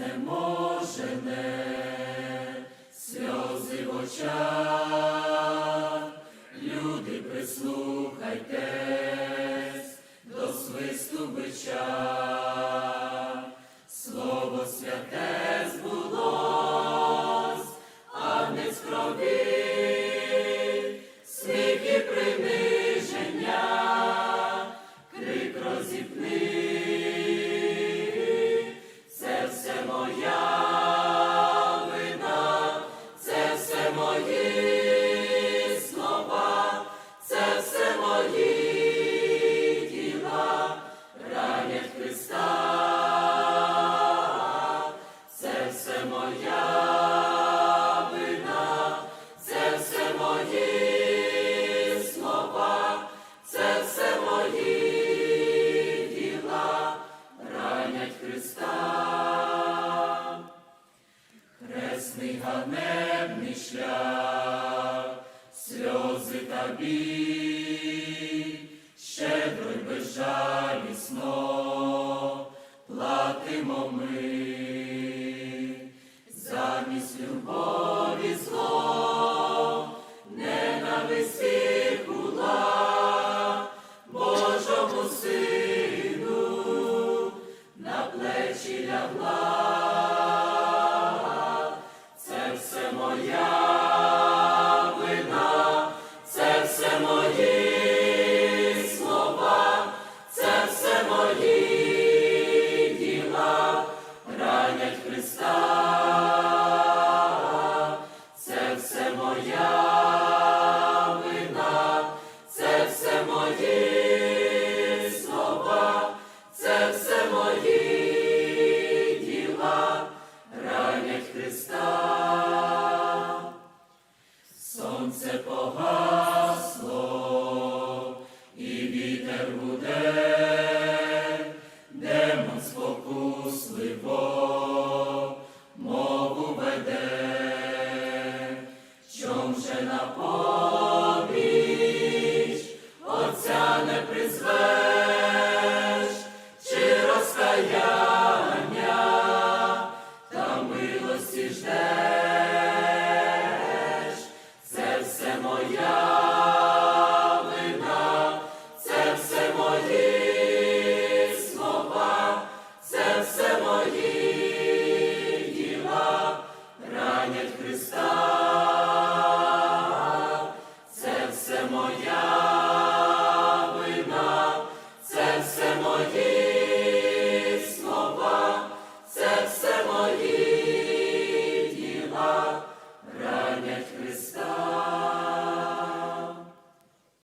знеможене, сльози в очах, люди, прислухайтесь до свисту бича. слова, це все мої діла, ранять Христа, це все моя вина, це все мої слова, це все мої діла, ранять Христа. be. ранять Христа, сонце погасло і вітер буде. 주시옵소서